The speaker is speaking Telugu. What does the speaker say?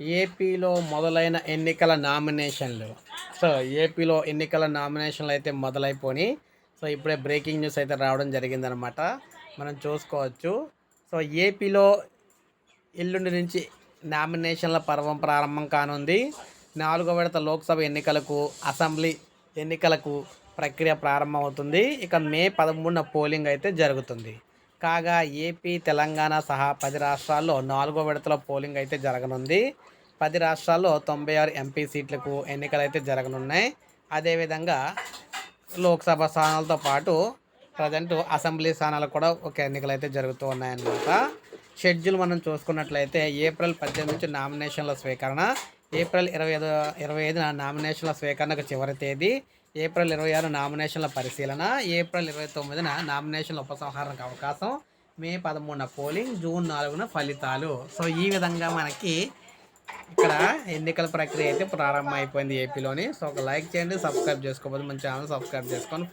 ఏపీలో మొదలైన ఎన్నికల నామినేషన్లు. సో ఏపీలో ఎన్నికల నామినేషన్లు అయితే మొదలైపోయి సో ఇప్పుడే బ్రేకింగ్ న్యూస్ అయితే రావడం జరిగిందనమాట. మనం చూసుకోవచ్చు. సో ఏపీలో ఎల్లుండి నుంచి నామినేషన్ల పర్వం ప్రారంభం కానుంది. నాలుగో విడత లోక్సభ ఎన్నికలకు అసెంబ్లీ ఎన్నికలకు ప్రక్రియ ప్రారంభమవుతుంది. ఇక మే పదమూడున పోలింగ్ అయితే జరుగుతుంది. కాగా ఏపీ తెలంగాణ సహా పది రాష్ట్రాల్లో నాలుగో విడతలో పోలింగ్ అయితే జరగనుంది. పది రాష్ట్రాల్లో తొంభై ఆరు ఎంపీ సీట్లకు ఎన్నికలు అయితే జరగనున్నాయి అదేవిధంగా లోక్సభ స్థానాలతో పాటు ప్రజెంట్ అసెంబ్లీ స్థానాలు కూడా ఒక ఎన్నికలు అయితే జరుగుతూ ఉన్నాయన్నమాట. షెడ్యూల్ మనం చూసుకున్నట్లయితే ఏప్రిల్ పద్దెనిమిది నుంచి నామినేషన్ల స్వీకరణ ఏప్రిల్ ఇరవై ఐదు ఇరవై ఐదున నామినేషన్ల స్వీకరణకు చివరి తేదీ ఏప్రిల్ ఇరవై ఆరు నామినేషన్ల పరిశీలన ఏప్రిల్ ఇరవై తొమ్మిదిన నామినేషన్ల ఉపసంహరణకు అవకాశం మే పదమూడున పోలింగ్ జూన్ నాలుగున ఫలితాలు. సో ఈ విధంగా మనకి ఇక్కడ ఎన్నికల ప్రక్రియ అయితే ప్రారంభం అయిపోయింది ఏపీలోని. సో ఒక లైక్ చేయండి సబ్స్క్రైబ్ చేసుకోకపోతే మన ఛానల్ సబ్స్క్రైబ్ చేసుకొని